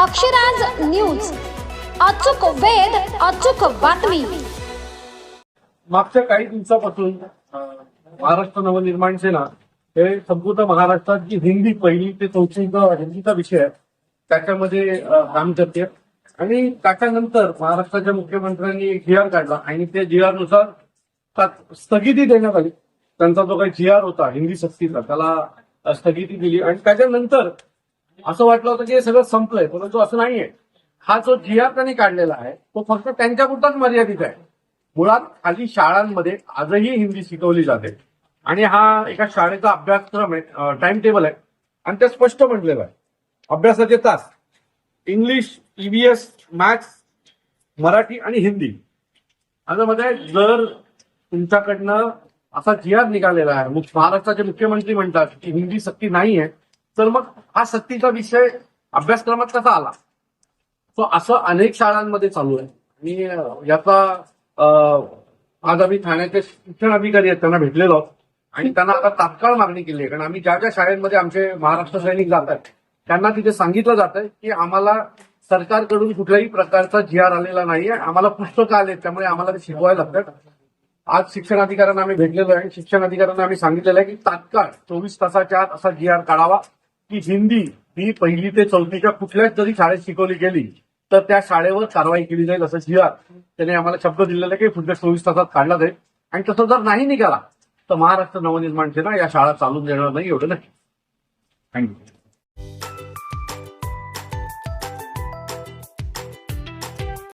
Akshraj news. अचूक वेध अचूक बातमी. मागच्या काही दिवसापासून महाराष्ट्र नवनिर्माण सेना हे संपूर्ण महाराष्ट्रात जी हिंदी पहिली ते चौथी हिंदीचा विषय आहे त्याच्यामध्ये काम करते. आणि त्याच्यानंतर महाराष्ट्राच्या मुख्यमंत्र्यांनी जी आर काढला आणि त्या जी आरनुसार स्थगिती देण्यात आली. त्यांचा जो काही जी आर होता हिंदी सक्तीचा त्याला स्थगिती दिली. आणि त्याच्यानंतर असं वाटलं होतं की हे सगळं संपलंय परंतु असं नाहीये. हा जो जिहार त्यांनी काढलेला आहे तो फक्त त्यांच्यापुरताच मर्यादित आहे. मुळात खाली शाळांमध्ये आजही हिंदी शिकवली जाते. आणि हा एका शाळेचा अभ्यासक्रम आहे टाइम टेबल आहे. आणि ते स्पष्ट म्हटलेलं आहे. अभ्यासाचे तास. इंग्लिश ईव्हीएस मॅथ्स मराठी आणि हिंदी. मध्ये जर तुमच्याकडनं असा जिहाद निघालेला आहे महाराष्ट्राचे मुख्यमंत्री म्हणतात की हिंदी सक्ती नाही आहे तर मग हा सक्तीचा विषय अभ्यासक्रमात कसा आला? सो असं अनेक शाळांमध्ये चालू आहे. आणि याचा आज आम्ही ठाण्याचे शिक्षण अधिकारी आहेत त्यांना भेटलेलो आणि त्यांना आता तात्काळ मागणी केली आहे. कारण आम्ही ज्या ज्या शाळेमध्ये आमचे महाराष्ट्र सैनिक जात आहेत त्यांना तिथे सांगितलं जात आहे की आम्हाला सरकारकडून कुठल्याही प्रकारचा जी आर आलेला नाहीये. आम्हाला पुस्तकं आले त्यामुळे आम्हाला ते शिकवायला लागतात. आज शिक्षण अधिकाऱ्यांना आम्ही भेटलेलो आहे. शिक्षण अधिकाऱ्यांना आम्ही सांगितलेलं आहे की तात्काळ चोवीस तासाच्या आत असा जी आर काढावा. की हिंदी ही पहिली ते चौथीच्या कुठल्याच जरी शाळेत शिकवली गेली तर त्या शाळेवर कारवाई केली जाईल असं जी त्याने आम्हाला शब्द दिलेला की पुढच्या चोवीस तासात काढला जाईल. आणि तसं जर नाही निघाला तर महाराष्ट्र नवनिर्माण सेना या शाळा चालून देणार नाही एवढं नक्की. थँक्यू